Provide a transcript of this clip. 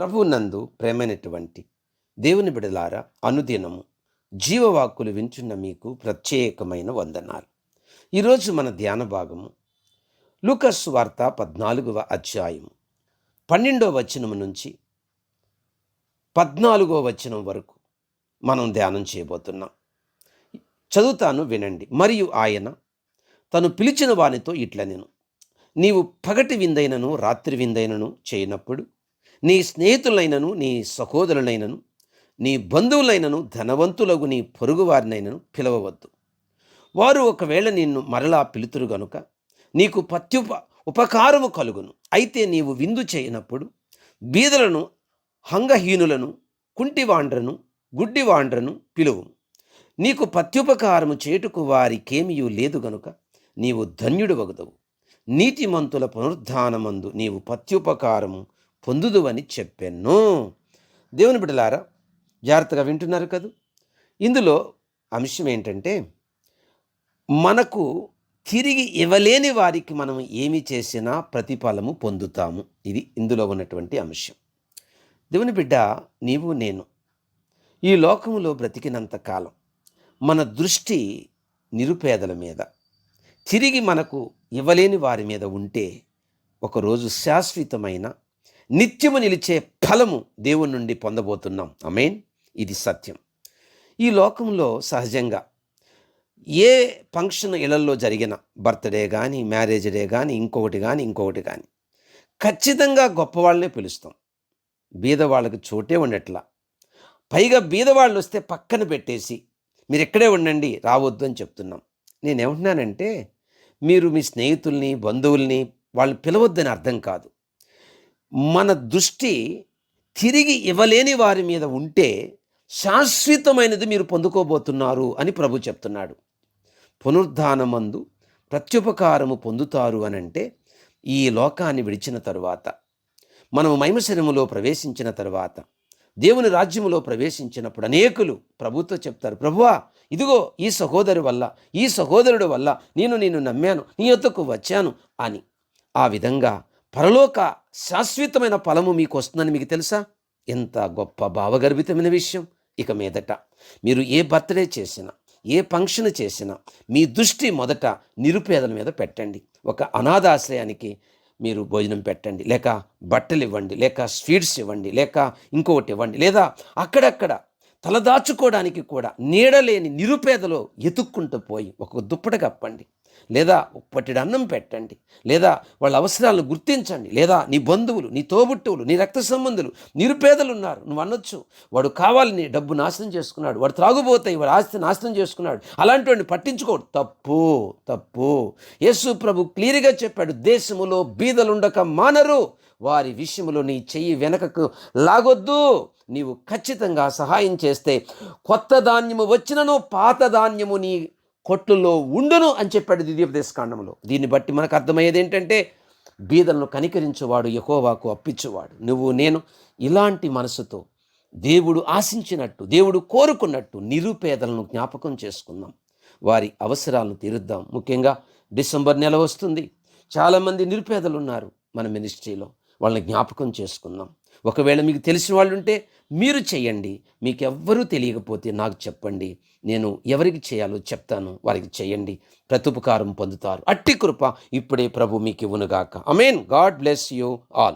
ప్రభువునందు ప్రేమైనటువంటి దేవుని బిడలారా అనుదినము జీవవాక్కులు వింటున్న మీకు ప్రత్యేకమైన వందనాలు. ఈరోజు మన ధ్యాన భాగము లూకస్ వార్త పద్నాలుగవ అధ్యాయము పన్నెండవ వచనము నుంచి పద్నాలుగో వచనం వరకు మనం ధ్యానం చేయబోతున్నాం. చదువుతాను వినండి. మరియు ఆయన తను పిలిచిన వానితో ఇట్ల నేను నీవు పగటి విందైనను రాత్రి విందైనను చేయనప్పుడు నీ స్నేహితులైనను నీ సహోదరులైనను నీ బంధువులైనను ధనవంతులకు నీ పొరుగువారినైనను పిలవవద్దు. వారు ఒకవేళ నిన్ను మరలా పిలుతురు గనుక నీకు పత్యుప ఉపకారము కలుగును. అయితే నీవు విందు చేయనప్పుడు బీదలను హంగహీనులను కుంటివాండ్రను గుడ్డివాండ్రను పిలువు. నీకు పత్యుపకారము చేటుకు వారికేమియూ లేదు గనుక నీవు ధన్యుడు వగదవు. నీతిమంతుల పునరుద్ధానమందు నీవు పత్యుపకారము పొందుదువని చెప్పాను దేవుని బిడ్డలారా జాగ్రత్తగా వింటున్నారు కదూ? ఇందులో అంశం ఏంటంటే మనకు తిరిగి ఇవ్వలేని వారికి మనం ఏమి చేసినా ప్రతిఫలము పొందుతాము. ఇది ఇందులో ఉన్నటువంటి అంశం. దేవుని బిడ్డ నీవు నేను ఈ లోకంలో బ్రతికినంత కాలం మన దృష్టి నిరుపేదల మీద తిరిగి మనకు ఇవ్వలేని వారి మీద ఉంటే ఒకరోజు శాశ్వతమైన నిత్యము నిలిచే ఫలము దేవుని నుండి పొందబోతున్నాం. అమేన్ ఇది సత్యం. ఈ లోకంలో సహజంగా ఏ ఫంక్షన్ ఇళ్ళలో జరిగిన బర్త్డే కానీ మ్యారేజ్ డే కానీ ఇంకొకటి కానీ ఇంకొకటి కానీ ఖచ్చితంగా గొప్పవాళ్ళనే పిలుస్తాం. బీదవాళ్ళకి చోటే ఉండట్లా. పైగా బీదవాళ్ళు వస్తే పక్కన పెట్టేసి మీరు ఎక్కడే ఉండండి రావద్దు అని చెప్తున్నాం. నేనేమంటున్నానంటే మీరు మీ స్నేహితుల్ని బంధువుల్ని వాళ్ళు పిలవద్దని అర్థం కాదు. మన దృష్టి తిరిగి ఇవ్వలేని వారి మీద ఉంటే శాశ్వతమైనది మీరు పొందుకోబోతున్నారు అని ప్రభు చెప్తున్నాడు. పునరుద్ధానమందు ప్రత్యుపకారము పొందుతారు అని అంటే ఈ లోకాన్ని విడిచిన తరువాత మనము మైమశరములో ప్రవేశించిన తరువాత దేవుని రాజ్యములో ప్రవేశించినప్పుడు అనేకులు ప్రభుతో చెప్తారు ప్రభువా ఇదిగో ఈ సహోదరు వల్ల ఈ సహోదరుడు వల్ల నేను నేను నమ్మాను నీ యొద్దకు వచ్చాను అని. ఆ విధంగా పరలోక శాశ్వతమైన ఫలము మీకు వస్తుందని మీకు తెలుసా? ఎంత గొప్ప భావగర్భితమైన విషయం. ఇక మీదట మీరు ఏ బర్త్డే చేసినా ఏ ఫంక్షన్ చేసినా మీ దృష్టి మొదట నిరుపేదల మీద పెట్టండి. ఒక అనాథాశ్రయానికి మీరు భోజనం పెట్టండి. లేక బట్టలు ఇవ్వండి. లేక స్వీట్స్ ఇవ్వండి. లేక ఇంకొకటి ఇవ్వండి. లేదా అక్కడక్కడ తలదాచుకోవడానికి కూడా నీడలేని నిరుపేదలో ఎతుక్కుంటూ పోయి ఒక దుప్పట కప్పండి. లేదా పట్టిడి అన్నం పెట్టండి లేదా వాళ్ళ అవసరాలను గుర్తించండి లేదా నీ బంధువులు నీ తోబుట్టువులు నీ రక్త సంబంధులు నిరుపేదలు ఉన్నారు నువ్వు అనొచ్చు. వాడు కావాలని డబ్బు నాశనం చేసుకున్నాడు వాడు త్రాగుబోతాయి వాడు ఆస్తి నాశనం చేసుకున్నాడు అలాంటి వాడిని పట్టించుకోడు. తప్పు తప్పు. యేసు ప్రభు క్లియర్గా చెప్పాడు దేశములో బీదలుండక మానరు వారి విషయంలో నీ చెయ్యి వెనకకు లాగొద్దు. నీవు ఖచ్చితంగా సహాయం చేస్తే కొత్త ధాన్యము వచ్చినను పాత ధాన్యము నీ కొట్టులో ఉండును అని చెప్పాడు దివ్యోపదేశకాండంలో దీన్ని బట్టి మనకు అర్థమయ్యేది ఏంటంటే బీదలను కనికరించేవాడు యహోవాకు అప్పించేవాడు నువ్వు నేను ఇలాంటి మనసుతో దేవుడు ఆశించినట్టు దేవుడు కోరుకున్నట్టు నిరుపేదలను జ్ఞాపకం చేసుకుందాం. వారి అవసరాలను తీరుద్దాం. ముఖ్యంగా డిసెంబర్ నెల వస్తుంది. చాలామంది నిరుపేదలు ఉన్నారు మన మినిస్ట్రీలో. వాళ్ళని జ్ఞాపకం చేసుకుందాం. ఒకవేళ మీకు తెలిసిన వాళ్ళు ఉంటే మీరు చేయండి. మీకు ఎవ్వరూ తెలియకపోతే నాకు చెప్పండి. నేను ఎవరికి చేయాలో చెప్తాను. వారికి చేయండి. ప్రతుపకారం పొందుతారు. అట్టి కృప ఇప్పుడే ప్రభు మీకు ఇవ్వనుగాక amen God bless you all.